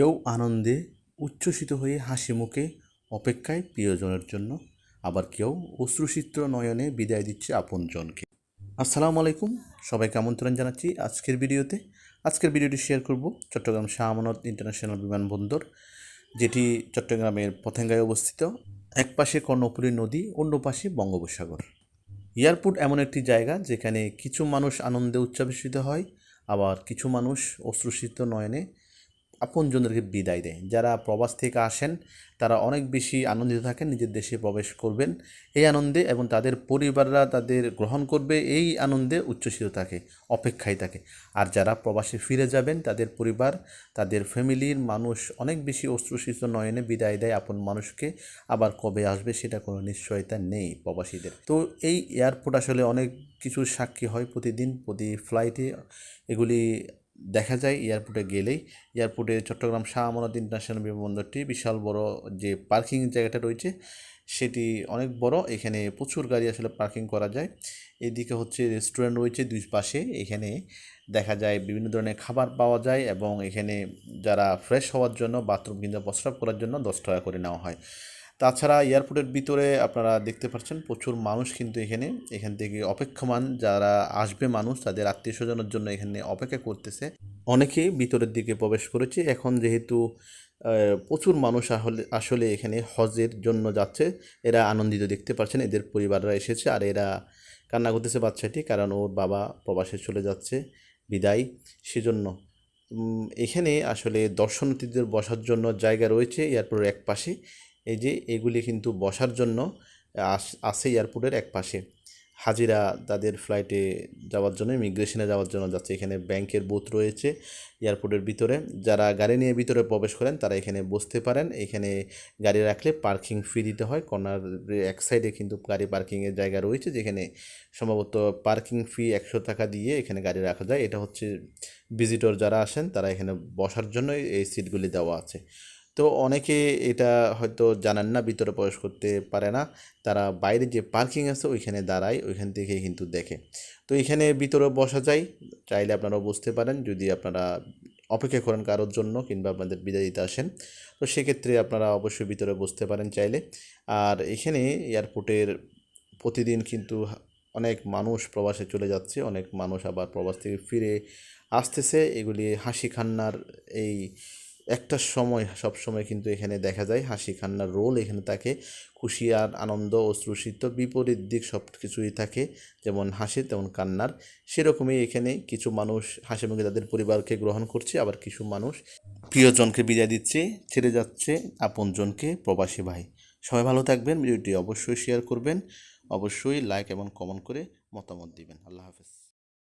কেউ আনন্দে উচ্ছ্বসিত হয়ে হাসি মুখে অপেক্ষায় প্রিয়জনের জন্য, আবার কেউ অশ্রুচিত্র নয়নে বিদায় দিচ্ছে আপনজনকে। আসসালামু আলাইকুম, সবাইকে আমন্ত্রণ জানাচ্ছি আজকের ভিডিওতে। আজকের ভিডিওটি শেয়ার করব চট্টগ্রাম শাহ আমানত ইন্টারন্যাশনাল বিমানবন্দর যেটি চট্টগ্রামের পথেঙ্গায় অবস্থিত। এক পাশে কর্ণপুরী নদী, অন্য পাশে বঙ্গোপসাগর। এয়ারপোর্ট এমন একটি জায়গা যেখানে কিছু মানুষ আনন্দে উচ্ছ্বাসিত হয়, আবার কিছু মানুষ অশ্রুসিত নয়নে আপনজনদেরকে বিদায় দেয়। যারা প্রবাস থেকে আসেন, তারা অনেক বেশি আনন্দিত থাকেন, নিজের দেশে প্রবেশ করবেন। এই আনন্দে এবং তাদের পরিবাররা তাদের গ্রহণ করবে, এই আনন্দে উচ্ছ্বসিত থাকে, অপেক্ষায় থাকে। আর যারা প্রবাসে ফিরে যাবেন, তাদের পরিবার, তাদের ফ্যামিলির মানুষ অনেক বেশি অশ্রুসিত নয়নে বিদায় দেয় আপন মানুষকে। আবার কবে আসবে সেটা কোনো নিশ্চয়তা নেই প্রবাসীদের। তো এই এয়ারপোর্ট আসলে অনেক কিছুর সাক্ষী হয় প্রতিদিন, প্রতি ফ্লাইটে এগুলি দেখা যায় এয়ারপোর্টে গেলেই। এয়ারপোর্টে চট্টগ্রাম শাহ আমানত ইন্টারন্যাশনাল বিমানবন্দরটি বিশাল বড় যে পার্কিং জায়গাটা রয়েছে, সেটি অনেক বড়। এখানে প্রচুর গাড়ি আসলে পার্কিং করা যায়। এদিকে হচ্ছে রেস্টুরেন্ট রয়েছে দুই পাশে। এখানে দেখা যায় বিভিন্ন ধরনের খাবার পাওয়া যায় এবং এখানে যারা ফ্রেশ হওয়ার জন্য বাথরুম কিংবা প্রস্রাব করার জন্য দশ টাকা করে নেওয়া হয়। তাছাড়া এয়ারপোর্টের ভিতরে আপনারা দেখতে পাচ্ছেন প্রচুর মানুষ কিন্তু এখানে। এখান থেকে অপেক্ষমান যারা আসবে মানুষ, তাদের আত্মীয় স্বজনের জন্য এখানে অপেক্ষা করতেছে। অনেকেই ভিতরের দিকে প্রবেশ করেছে। এখন যেহেতু প্রচুর মানুষ আসলে এখানে হজের জন্য যাচ্ছে, এরা আনন্দিত দেখতে পাচ্ছেন। এদের পরিবাররা এসেছে আর এরা কান্না করতেছে বাচ্চাটি, কারণ ওর বাবা প্রবাসে চলে যাচ্ছে, বিদায়। সেজন্য এখানে আসলে দর্শনার্থীদের বসার জন্য জায়গা রয়েছে এয়ারপোর্টের এক পাশে এই যে এগুলি কিন্তু বসার জন্য, আস- আছে এয়ারপোর্টের এক পাশে হাজিরা তাদের ফ্লাইটে যাওয়ার জন্য ইমিগ্রেশনে যাওয়ার জন্য যাচ্ছে। এখানে ব্যাংকের বুথ রয়েছে এয়ারপোর্টের ভিতরে। যারা গাড়ি নিয়ে ভিতরে প্রবেশ করেন, তারা এখানে বসতে পারেন। এখানে গাড়ি রাখলে পার্কিং ফি দিতে হয়। কর্নার এক সাইডে কিন্তু গাড়ি পার্কিংয়ের জায়গা রয়েছে, যেখানে সম্ভবত পার্কিং ফি একশো টাকা দিয়ে এখানে গাড়ি রাখা যায়। এটা হচ্ছে ভিজিটর যারা আসেন, তারা এখানে বসার জন্য এই সিটগুলি দেওয়া আছে। তো অনেকে এটা হয়তো জানেন না, ভিতরে প্রবেশ করতে পারে না। তারা বাইরে যে পার্কিং আছে ওইখানে দাঁড়ায়, ওইখান থেকে কিন্তু দেখে। তো এখানে ভিতরে বসা যায়, চাইলে আপনারা বুঝতে পারেন যদি আপনারা অপেক্ষা করেন কারোর জন্য কিংবা আপনাদের বিদায় দিতে আসেন। তো সেক্ষেত্রে আপনারা অবশ্যই ভিতরে বসতে পারেন চাইলে। আর এখানে এয়ারপোর্টের প্রতিদিন কিন্তু অনেক মানুষ প্রবাসে চলে যাচ্ছে, অনেক মানুষ আবার প্রবাস থেকে ফিরে আসতেছে। এগুলি হাসি খান্নার এই একটা সময়, সব সময় কিন্তু এখানে দেখা যায় হাসি খান্নার রোল এখানে থাকে, খুশি আর আনন্দ, অশ্রুসিত, বিপরীত দিক সব কিছুই থাকে, যেমন হাসি তেমন কান্নার। সেরকমই এখানে কিছু মানুষ হাসি মুখে তাদের পরিবারকে গ্রহণ করছে, আবার কিছু মানুষ প্রিয়জনকে বিদায় দিচ্ছে, ছেড়ে যাচ্ছে আপনজনকে প্রবাসী ভাই। সবাই ভালো থাকবেন, ভিডিওটি অবশ্যই শেয়ার করবেন, অবশ্যই লাইক এবং কমেন্ট করে মতামত দিবেন। আল্লাহ হাফেজ।